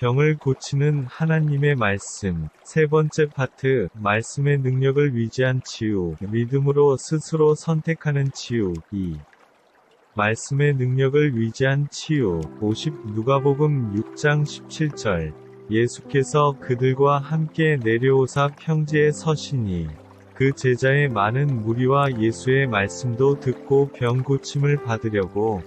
병을 고치는 하나님의 말씀. 세 번째 파트, 말씀의 능력을 위지한 치유. 믿음으로 스스로 선택하는 치유. 2. 말씀의 능력을 위지한 치유. 50 누가복음 6장 17절. 예수께서 그들과 함께 내려오사 평지에 서시니 그 제자의 많은 무리와 예수의 말씀도 듣고 병 고침을 받으려고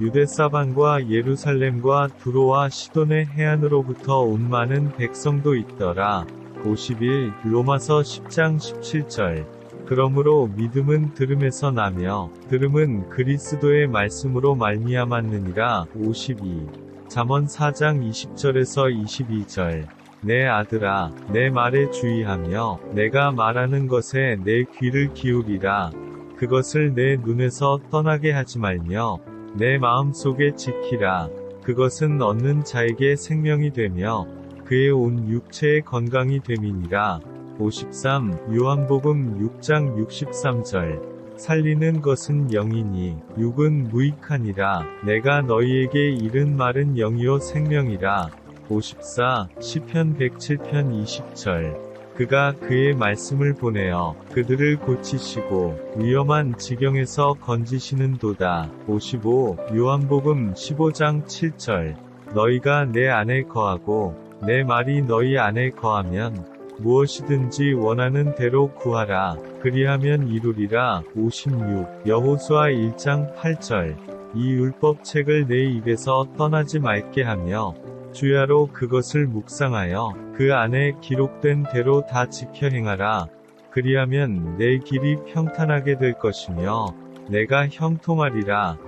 유대 사방과 예루살렘과 두로와 시돈의 해안으로부터 온 많은 백성도 있더라. 51 로마서 10장 17절. 그러므로 믿음은 들음에서 나며 들음은 그리스도의 말씀으로 말미암았느니라. 52 잠언 4장 20절에서 22절. 내 아들아 내 말에 주의하며 내가 말하는 것에 내 귀를 기울이라. 그것을 내 눈에서 떠나게 하지 말며 내 마음속에 지키라. 그것은 얻는 자에게 생명이 되며 그의 온 육체의 건강이 됨이니라. 53 요한복음 6장 63절 살리는 것은 영이니 육은 무익하니라. 내가 너희에게 이른 말은 영이요 생명이라. 54 시편 107편 20절 그가 그의 말씀을 보내어 그들을 고치시고 위험한 지경에서 건지시는 도다. 55 요한복음 15장 7절 너희가 내 안에 거하고 내 말이 너희 안에 거하면 무엇이든지 원하는 대로 구하라. 그리하면 이루리라. 56 여호수아 1장 8절 이 율법책을 내 입에서 떠나지 말게 하며 주야로 그것을 묵상하여 그 안에 기록된 대로 다 지켜 행하라. 그리하면 내 길이 평탄하게 될 것이며 내가 형통하리라.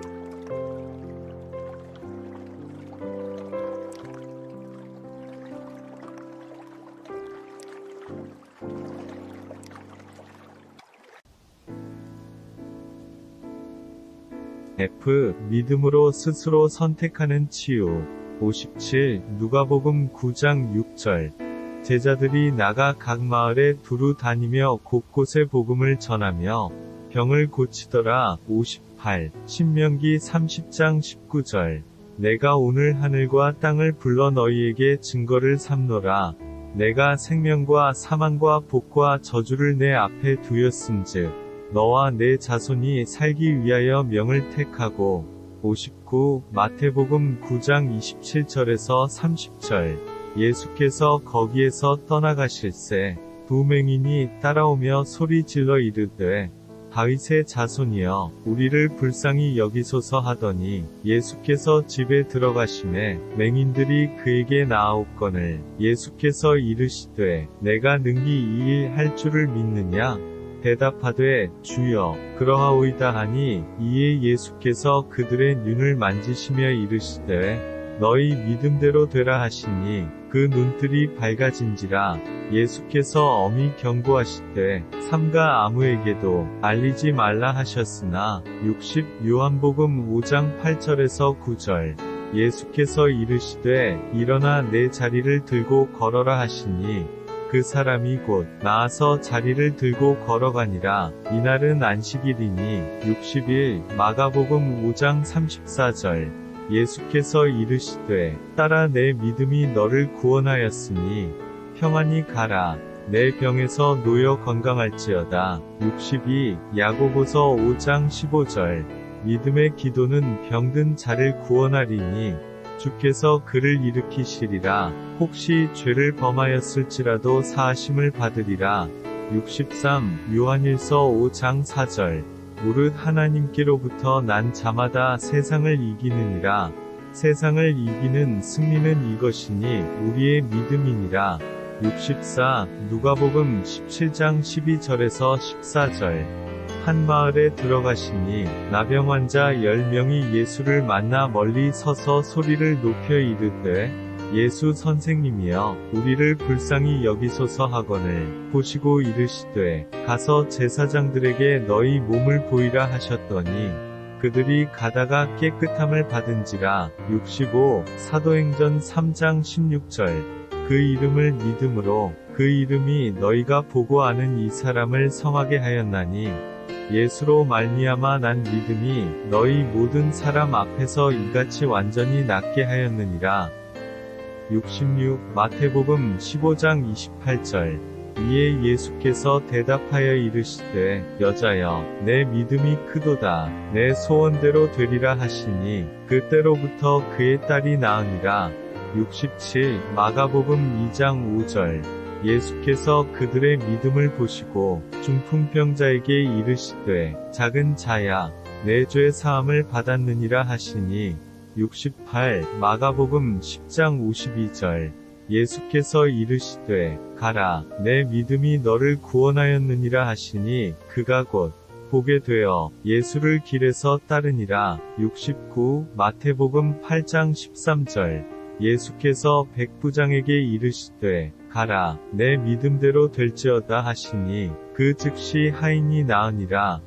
F. 믿음으로 스스로 선택하는 치유. 57 누가복음 9장 6절. 제자들이 나가 각 마을에 두루 다니며 곳곳에 복음을 전하며 병을 고치더라. 58 신명기 30장 19절. 내가 오늘 하늘과 땅을 불러 너희에게 증거를 삼노라. 내가 생명과 사망과 복과 저주를 내 앞에 두였음즉 너와 내 자손이 살기 위하여 명을 택하고 59 마태복음 9장 27절에서 30절. 예수께서 거기에서 떠나가실새 두 맹인이 따라오며 소리 질러 이르되 다윗의 자손이여 우리를 불쌍히 여기소서 하더니 예수께서 집에 들어가심에 맹인들이 그에게 나아옵거늘 예수께서 이르시되 내가 능히 이 일 할 줄을 믿느냐 대답하되 주여 그러하오이다 하니 이에 예수께서 그들의 눈을 만지시며 이르시되 너희 믿음대로 되라 하시니 그 눈들이 밝아진지라. 예수께서 엄히 경고하시되 삼가 아무에게도 알리지 말라 하셨으나 60 요한복음 5장 8절에서 9절. 예수께서 이르시되 일어나 내 자리를 들고 걸어라 하시니 그 사람이 곧 나아서 자리를 들고 걸어가니라. 이날은 안식일이니 60일 마가복음 5장 34절 예수께서 이르시되 따라 내 믿음이 너를 구원하였으니 평안히 가라. 내 병에서 놓여 건강할지어다. 62 야고보서 5장 15절 믿음의 기도는 병든 자를 구원하리니 주께서 그를 일으키시리라. 혹시 죄를 범하였을지라도 사하심을 받으리라. 63 요한일서 5장 4절 무릇 하나님께로부터 난 자마다 세상을 이기느니라. 세상을 이기는 승리는 이것이니 우리의 믿음이니라. 64 누가복음 17장 12절에서 14절 한 마을에 들어가시니 나병 환자 10명이 예수를 만나 멀리 서서 소리를 높여 이르되 예수 선생님이여 우리를 불쌍히 여기소서 하거늘 보시고 이르시되 가서 제사장들에게 너희 몸을 보이라 하셨더니 그들이 가다가 깨끗함을 받은지라. 65 사도행전 3장 16절. 그 이름을 믿음으로 그 이름이 너희가 보고 아는 이 사람을 성하게 하였나니 예수로 말미암아 난 믿음이 너희 모든 사람 앞에서 이같이 완전히 낫게 하였느니라. 66 마태복음 15장 28절. 이에 예수께서 대답하여 이르시되 여자여 내 믿음이 크도다. 내 소원대로 되리라 하시니 그때로부터 그의 딸이 나으니라. 67 마가복음 2장 5절 예수께서 그들의 믿음을 보시고 중풍병자에게 이르시되 작은 자야 내 죄 사함을 받았느니라 하시니 68 마가복음 10장 52절 예수께서 이르시되 가라 내 믿음이 너를 구원하였느니라 하시니 그가 곧 보게 되어 예수를 길에서 따르니라. 69 마태복음 8장 13절 예수께서 백부장에게 이르시되 가라 내 믿음대로 될지어다 하시니 그 즉시 하인이 나으니라